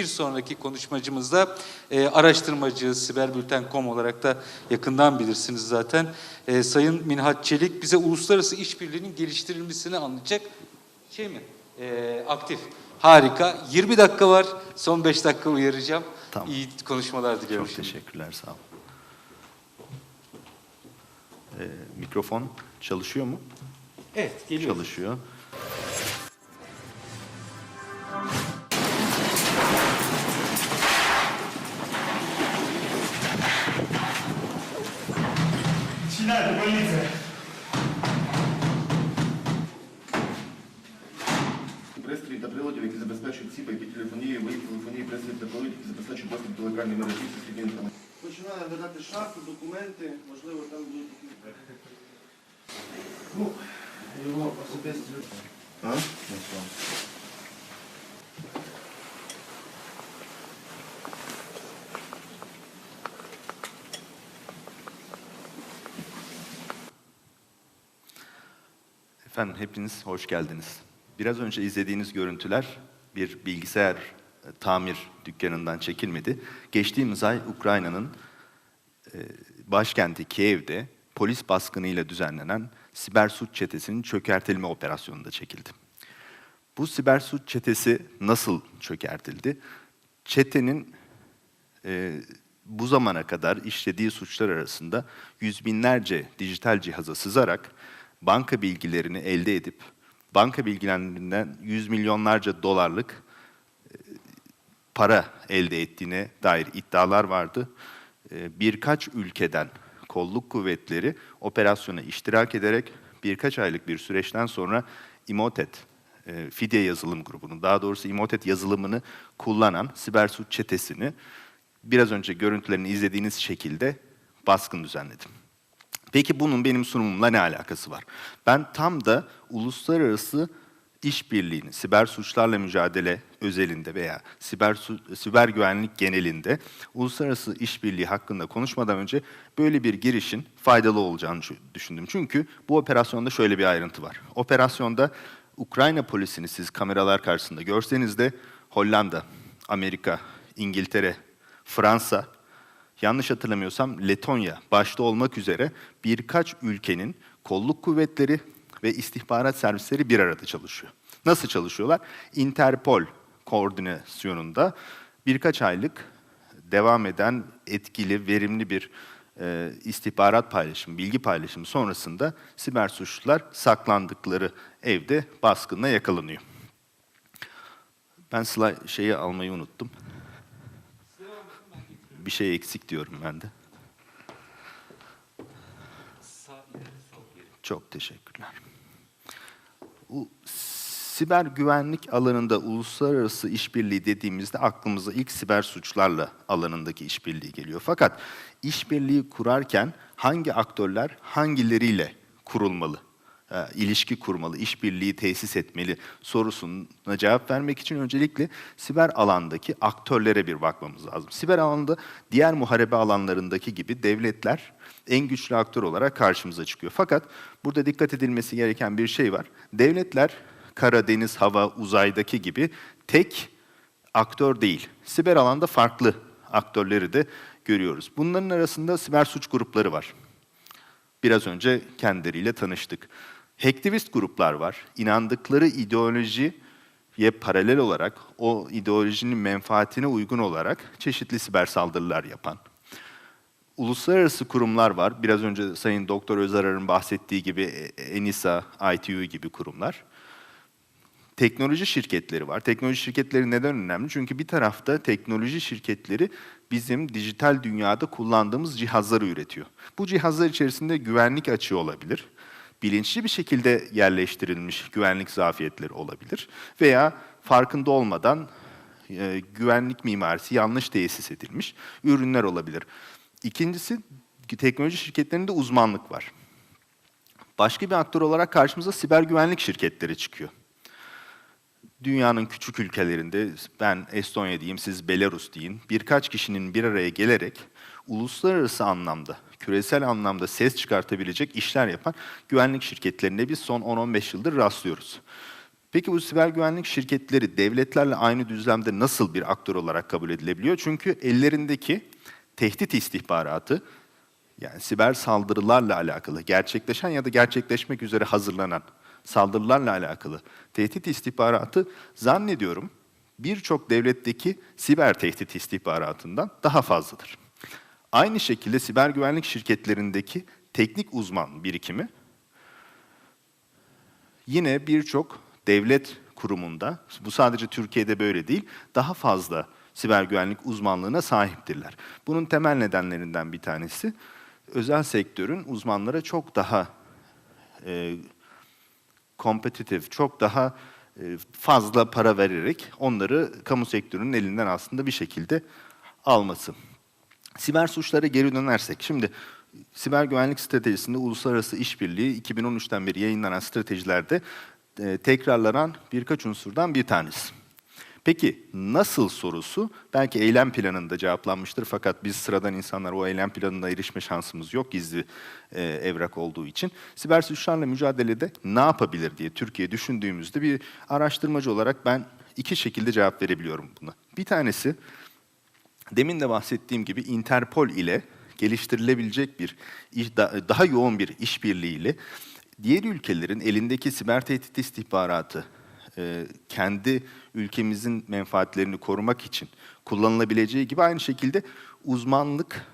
bir sonraki konuşmacımızda e, araştırmacı, siberbülten.com olarak da yakından bilirsiniz zaten. E, Sayın Minhat Çelik bize uluslararası işbirliğinin geliştirilmesini anlatacak. Şey mi? E, aktif. Harika. 20 dakika var. Son 5 dakika uyaracağım. Tamam. İyi konuşmalar diliyorum. Çok şimdi. teşekkürler, sağ olun. Ee, mikrofon çalışıyor mu? Evet, geliyor. Çalışıyor. Починаю видати шахту, документи, можливо, там будуть якісь. Ну, його особисті. А? Efendim hepiniz hoş geldiniz. Biraz önce izlediğiniz görüntüler bir bilgisayar e, tamir dükkanından çekilmedi. Geçtiğimiz ay Ukrayna'nın e, başkenti Kiev'de polis baskınıyla düzenlenen siber suç çetesinin çökertilme operasyonunda çekildi. Bu siber suç çetesi nasıl çökertildi? Çetenin e, bu zamana kadar işlediği suçlar arasında yüz binlerce dijital cihaza sızarak banka bilgilerini elde edip banka bilgilerinden yüz milyonlarca dolarlık e, para elde ettiğine dair iddialar vardı. E, Birkaç ülkeden kolluk kuvvetleri operasyona iştirak ederek birkaç aylık bir süreçten sonra Imotet, e, Fidye yazılım grubunu, daha doğrusu Imotet yazılımını kullanan siber suç çetesini biraz önce görüntülerini izlediğiniz şekilde baskın düzenledim. Peki bunun benim sunumumla ne alakası var? Ben tam da uluslararası işbirliğini, siber suçlarla mücadele özelinde veya siber siber güvenlik genelinde uluslararası işbirliği hakkında konuşmadan önce böyle bir girişin faydalı olacağını düşündüm. Çünkü bu operasyonda şöyle bir ayrıntı var. Operasyonda Ukrayna polisini siz kameralar karşısında görseniz de Hollanda, Amerika, İngiltere, Fransa, yanlış hatırlamıyorsam Letonya başta olmak üzere birkaç ülkenin kolluk kuvvetleri ve istihbarat servisleri bir arada çalışıyor. Nasıl çalışıyorlar? Interpol koordinasyonunda birkaç aylık devam eden etkili, verimli bir e, istihbarat paylaşımı, bilgi paylaşımı sonrasında siber suçlular saklandıkları evde baskınla yakalanıyor. Ben slide şeyi almayı unuttum. Bir şey eksik diyorum ben de. Çok teşekkürler. Siber güvenlik alanında uluslararası işbirliği dediğimizde aklımıza ilk siber suçlarla alanındaki işbirliği geliyor. Fakat işbirliği kurarken hangi aktörler hangileriyle kurulmalı? E, ilişki kurmalı, işbirliği tesis etmeli sorusuna cevap vermek için öncelikle siber alandaki aktörlere bir bakmamız lazım. Siber alanda diğer muharebe alanlarındaki gibi devletler en güçlü aktör olarak karşımıza çıkıyor. Fakat burada dikkat edilmesi gereken bir şey var. Devletler kara, deniz, hava, uzaydaki gibi tek aktör değil. Siber alanda farklı aktörleri de görüyoruz. Bunların arasında siber suç grupları var. Biraz önce kendileriyle tanıştık. Hacktivist gruplar var. İnandıkları ideolojiye paralel olarak, o ideolojinin menfaatine uygun olarak çeşitli siber saldırılar yapan. Uluslararası kurumlar var. Biraz önce Sayın Doktor Özarar'ın bahsettiği gibi ENISA, ITU gibi kurumlar. Teknoloji şirketleri var. Teknoloji şirketleri neden önemli? Çünkü bir tarafta teknoloji şirketleri bizim dijital dünyada kullandığımız cihazları üretiyor. Bu cihazlar içerisinde güvenlik açığı olabilir. Bilinçli bir şekilde yerleştirilmiş güvenlik zafiyetleri olabilir. Veya farkında olmadan e, güvenlik mimarisi yanlış tesis edilmiş ürünler olabilir. İkincisi teknoloji şirketlerinde uzmanlık var. Başka bir aktör olarak karşımıza siber güvenlik şirketleri çıkıyor dünyanın küçük ülkelerinde, ben Estonya diyeyim, siz Belarus deyin, birkaç kişinin bir araya gelerek uluslararası anlamda, küresel anlamda ses çıkartabilecek işler yapan güvenlik şirketlerine biz son 10-15 yıldır rastlıyoruz. Peki bu siber güvenlik şirketleri devletlerle aynı düzlemde nasıl bir aktör olarak kabul edilebiliyor? Çünkü ellerindeki tehdit istihbaratı, yani siber saldırılarla alakalı, gerçekleşen ya da gerçekleşmek üzere hazırlanan saldırılarla alakalı tehdit istihbaratı zannediyorum birçok devletteki siber tehdit istihbaratından daha fazladır. Aynı şekilde siber güvenlik şirketlerindeki teknik uzman birikimi yine birçok devlet kurumunda, bu sadece Türkiye'de böyle değil, daha fazla siber güvenlik uzmanlığına sahiptirler. Bunun temel nedenlerinden bir tanesi, özel sektörün uzmanlara çok daha e, kompetitif, çok daha e, fazla para vererek onları kamu sektörünün elinden aslında bir şekilde alması. Siber suçlara geri dönersek, şimdi siber güvenlik stratejisinde uluslararası işbirliği 2013'ten beri yayınlanan stratejilerde e, tekrarlanan birkaç unsurdan bir tanesi. Peki nasıl sorusu belki eylem planında cevaplanmıştır fakat biz sıradan insanlar o eylem planına erişme şansımız yok gizli e, evrak olduğu için. Siber suçlarla mücadelede ne yapabilir diye Türkiye düşündüğümüzde bir araştırmacı olarak ben iki şekilde cevap verebiliyorum buna. Bir tanesi demin de bahsettiğim gibi Interpol ile geliştirilebilecek bir daha yoğun bir işbirliğiyle diğer ülkelerin elindeki siber tehdit istihbaratı e, kendi ülkemizin menfaatlerini korumak için kullanılabileceği gibi aynı şekilde uzmanlık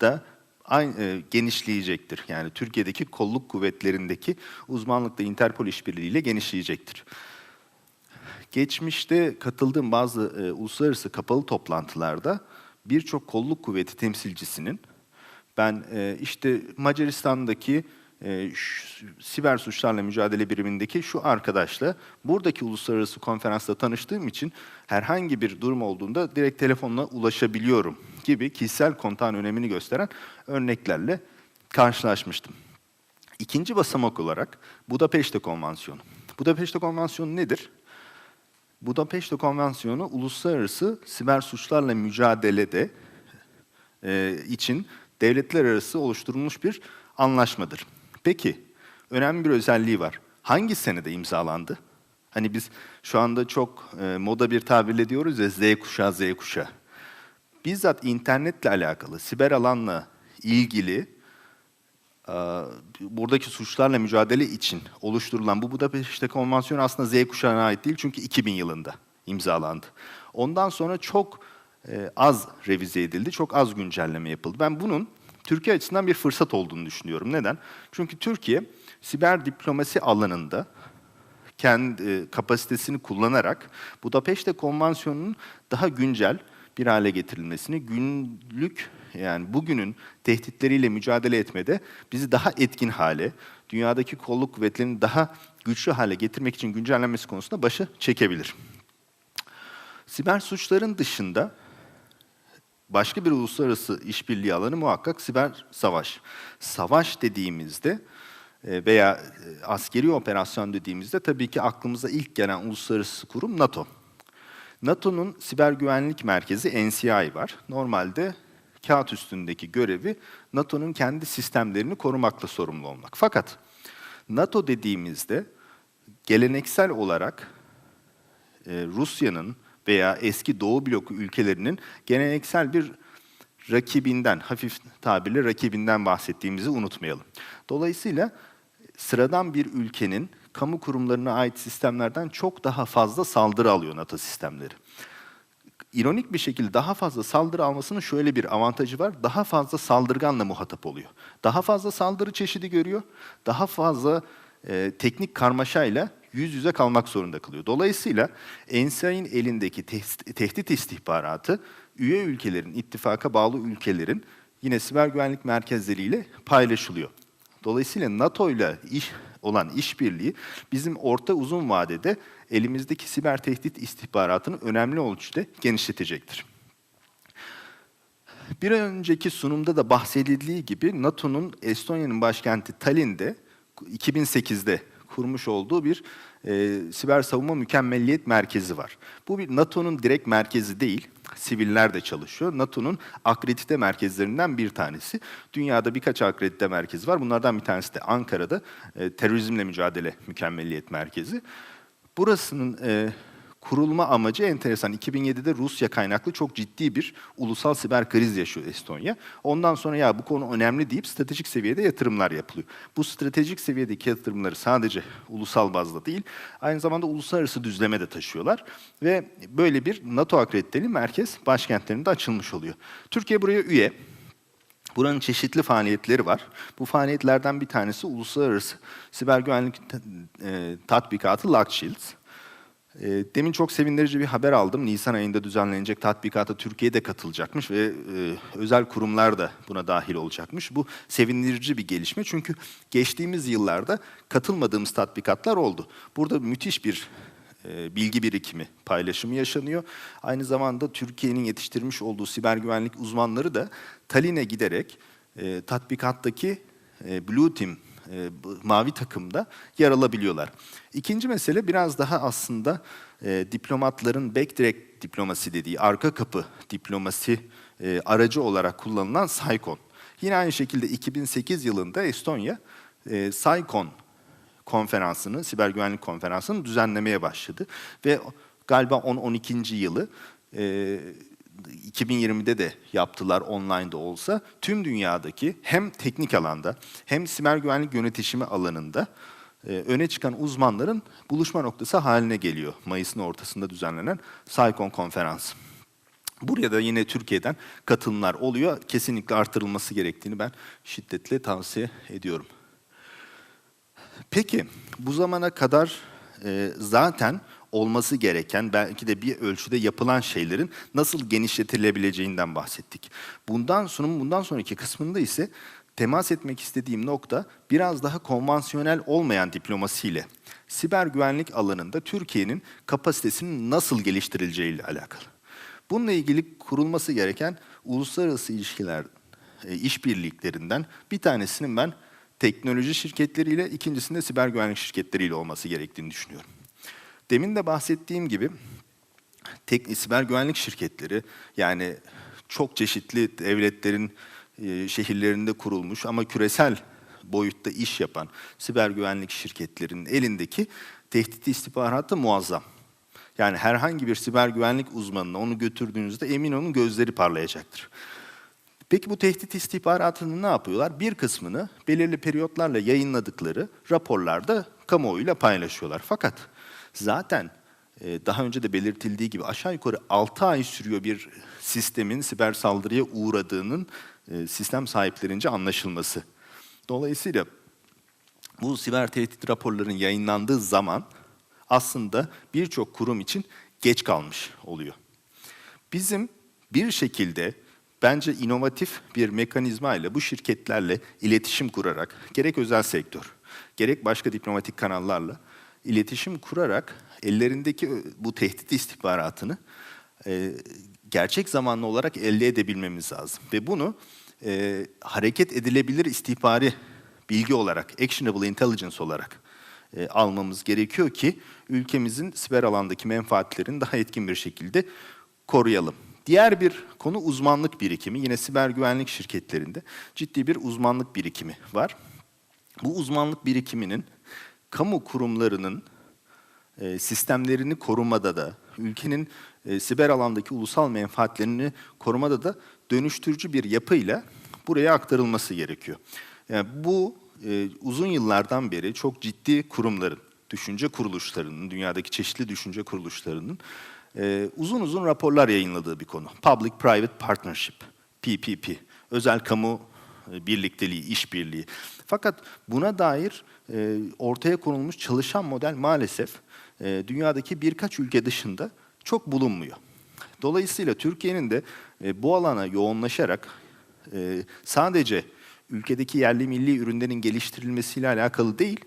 da e, genişleyecektir. Yani Türkiye'deki kolluk kuvvetlerindeki uzmanlık da Interpol işbirliğiyle genişleyecektir. Geçmişte katıldığım bazı e, uluslararası kapalı toplantılarda birçok kolluk kuvveti temsilcisinin ben e, işte Macaristan'daki e, siber suçlarla mücadele birimindeki şu arkadaşla buradaki uluslararası konferansta tanıştığım için herhangi bir durum olduğunda direkt telefonla ulaşabiliyorum gibi kişisel kontağın önemini gösteren örneklerle karşılaşmıştım. İkinci basamak olarak Budapeşte Konvansiyonu. Budapeşte Konvansiyonu nedir? Budapeşte Konvansiyonu uluslararası siber suçlarla mücadelede e, için devletler arası oluşturulmuş bir anlaşmadır. Peki, önemli bir özelliği var. Hangi senede imzalandı? Hani biz şu anda çok e, moda bir tabirle diyoruz ya Z kuşağı, Z kuşağı. Bizzat internetle alakalı, siber alanla ilgili buradaki suçlarla mücadele için oluşturulan bu Budapeşte Konvansiyonu aslında Z kuşağına ait değil çünkü 2000 yılında imzalandı. Ondan sonra çok e, az revize edildi, çok az güncelleme yapıldı. Ben bunun Türkiye açısından bir fırsat olduğunu düşünüyorum. Neden? Çünkü Türkiye siber diplomasi alanında kendi e, kapasitesini kullanarak Budapeşte Konvansiyonu'nun daha güncel bir hale getirilmesini, günlük yani bugünün tehditleriyle mücadele etmede bizi daha etkin hale, dünyadaki kolluk kuvvetlerini daha güçlü hale getirmek için güncellenmesi konusunda başı çekebilir. Siber suçların dışında başka bir uluslararası işbirliği alanı muhakkak siber savaş. Savaş dediğimizde e, veya e, askeri operasyon dediğimizde tabii ki aklımıza ilk gelen uluslararası kurum NATO. NATO'nun siber güvenlik merkezi NCI var. Normalde kağıt üstündeki görevi NATO'nun kendi sistemlerini korumakla sorumlu olmak. Fakat NATO dediğimizde geleneksel olarak e, Rusya'nın veya eski Doğu bloku ülkelerinin geleneksel bir rakibinden, hafif tabirle rakibinden bahsettiğimizi unutmayalım. Dolayısıyla sıradan bir ülkenin kamu kurumlarına ait sistemlerden çok daha fazla saldırı alıyor NATO sistemleri. İronik bir şekilde daha fazla saldırı almasının şöyle bir avantajı var. Daha fazla saldırganla muhatap oluyor. Daha fazla saldırı çeşidi görüyor. Daha fazla e, teknik karmaşayla yüz yüze kalmak zorunda kalıyor. Dolayısıyla NSA'nın elindeki tehdit istihbaratı üye ülkelerin, ittifaka bağlı ülkelerin yine siber güvenlik merkezleriyle paylaşılıyor. Dolayısıyla NATO ile iş olan işbirliği bizim orta uzun vadede elimizdeki siber tehdit istihbaratını önemli ölçüde genişletecektir. Bir önceki sunumda da bahsedildiği gibi NATO'nun Estonya'nın başkenti Tallinn'de 2008'de kurmuş olduğu bir e, siber savunma mükemmelliyet merkezi var. Bu bir NATO'nun direkt merkezi değil, siviller de çalışıyor. NATO'nun akredite merkezlerinden bir tanesi. Dünyada birkaç akredite merkezi var. Bunlardan bir tanesi de Ankara'da e, terörizmle mücadele mükemmelliyet merkezi. Burasının e, kurulma amacı enteresan. 2007'de Rusya kaynaklı çok ciddi bir ulusal siber kriz yaşıyor Estonya. Ondan sonra ya bu konu önemli deyip stratejik seviyede yatırımlar yapılıyor. Bu stratejik seviyedeki yatırımları sadece ulusal bazda değil, aynı zamanda uluslararası düzleme de taşıyorlar. Ve böyle bir NATO akrediteli merkez başkentlerinde açılmış oluyor. Türkiye buraya üye. Buranın çeşitli faaliyetleri var. Bu faaliyetlerden bir tanesi uluslararası siber güvenlik e, tatbikatı Lock. E, demin çok sevindirici bir haber aldım. Nisan ayında düzenlenecek tatbikata Türkiye de katılacakmış ve e, özel kurumlar da buna dahil olacakmış. Bu sevindirici bir gelişme çünkü geçtiğimiz yıllarda katılmadığımız tatbikatlar oldu. Burada müthiş bir e, bilgi birikimi, paylaşımı yaşanıyor. Aynı zamanda Türkiye'nin yetiştirmiş olduğu siber güvenlik uzmanları da Tallinn'e giderek e, tatbikattaki Blue Team, e, mavi takımda yer alabiliyorlar. İkinci mesele biraz daha aslında e, diplomatların backtrack diplomasi dediği arka kapı diplomasi e, aracı olarak kullanılan SAICON. Yine aynı şekilde 2008 yılında Estonya e, SAICON konferansını, siber güvenlik konferansını düzenlemeye başladı. Ve galiba 10-12. yılı e, 2020'de de yaptılar online de olsa tüm dünyadaki hem teknik alanda hem siber güvenlik yönetişimi alanında e, öne çıkan uzmanların buluşma noktası haline geliyor. Mayıs'ın ortasında düzenlenen SAICON konferansı. Buraya da yine Türkiye'den katılımlar oluyor. Kesinlikle artırılması gerektiğini ben şiddetle tavsiye ediyorum. Peki bu zamana kadar e, zaten olması gereken belki de bir ölçüde yapılan şeylerin nasıl genişletilebileceğinden bahsettik. Bundan sonra bundan sonraki kısmında ise temas etmek istediğim nokta biraz daha konvansiyonel olmayan diplomasiyle siber güvenlik alanında Türkiye'nin kapasitesinin nasıl geliştirileceğiyle alakalı. Bununla ilgili kurulması gereken uluslararası ilişkiler e, işbirliklerinden bir tanesinin ben teknoloji şirketleriyle, ikincisinde siber güvenlik şirketleriyle olması gerektiğini düşünüyorum. Demin de bahsettiğim gibi tek, siber güvenlik şirketleri yani çok çeşitli devletlerin e, şehirlerinde kurulmuş ama küresel boyutta iş yapan siber güvenlik şirketlerinin elindeki tehdit istihbaratı muazzam. Yani herhangi bir siber güvenlik uzmanına onu götürdüğünüzde emin olun gözleri parlayacaktır. Peki bu tehdit istihbaratını ne yapıyorlar? Bir kısmını belirli periyotlarla yayınladıkları raporlarda kamuoyuyla paylaşıyorlar. Fakat zaten e, daha önce de belirtildiği gibi aşağı yukarı 6 ay sürüyor bir sistemin siber saldırıya uğradığının e, sistem sahiplerince anlaşılması. Dolayısıyla bu siber tehdit raporlarının yayınlandığı zaman aslında birçok kurum için geç kalmış oluyor. Bizim bir şekilde bence inovatif bir mekanizma ile bu şirketlerle iletişim kurarak gerek özel sektör, gerek başka diplomatik kanallarla iletişim kurarak ellerindeki bu tehdit istihbaratını e, gerçek zamanlı olarak elde edebilmemiz lazım. Ve bunu e, hareket edilebilir istihbari bilgi olarak, actionable intelligence olarak e, almamız gerekiyor ki ülkemizin siber alandaki menfaatlerini daha etkin bir şekilde koruyalım. Diğer bir konu uzmanlık birikimi. Yine siber güvenlik şirketlerinde ciddi bir uzmanlık birikimi var. Bu uzmanlık birikiminin kamu kurumlarının e, sistemlerini korumada da, ülkenin e, siber alandaki ulusal menfaatlerini korumada da dönüştürücü bir yapıyla buraya aktarılması gerekiyor. Yani bu e, uzun yıllardan beri çok ciddi kurumların, düşünce kuruluşlarının, dünyadaki çeşitli düşünce kuruluşlarının uzun uzun raporlar yayınladığı bir konu. Public-Private Partnership, PPP, özel kamu birlikteliği, işbirliği. Fakat buna dair e, ortaya konulmuş çalışan model maalesef e, dünyadaki birkaç ülke dışında çok bulunmuyor. Dolayısıyla Türkiye'nin de e, bu alana yoğunlaşarak sadece ülkedeki yerli milli ürünlerin geliştirilmesiyle alakalı değil,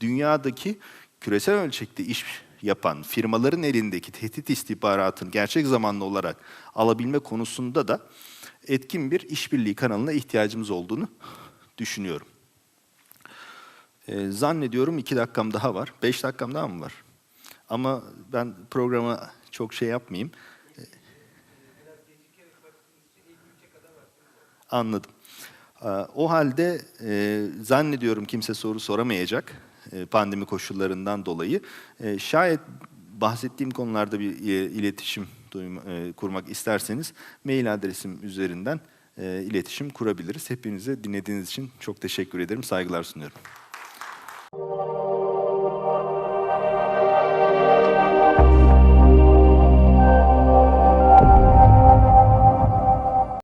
dünyadaki küresel ölçekte iş yapan firmaların elindeki tehdit istihbaratını gerçek zamanlı olarak alabilme konusunda da etkin bir işbirliği kanalına ihtiyacımız olduğunu düşünüyorum. Ee, zannediyorum iki dakikam daha var. Beş dakikam daha mı var? Ama ben programa çok şey yapmayayım. Anladım. Ee, O halde e, zannediyorum kimse soru soramayacak. e, pandemi koşullarından dolayı. E, Şayet bahsettiğim konularda bir e, iletişim duyma, e, kurmak isterseniz mail adresim üzerinden e, iletişim kurabiliriz. Hepinize dinlediğiniz için çok teşekkür ederim. Saygılar sunuyorum.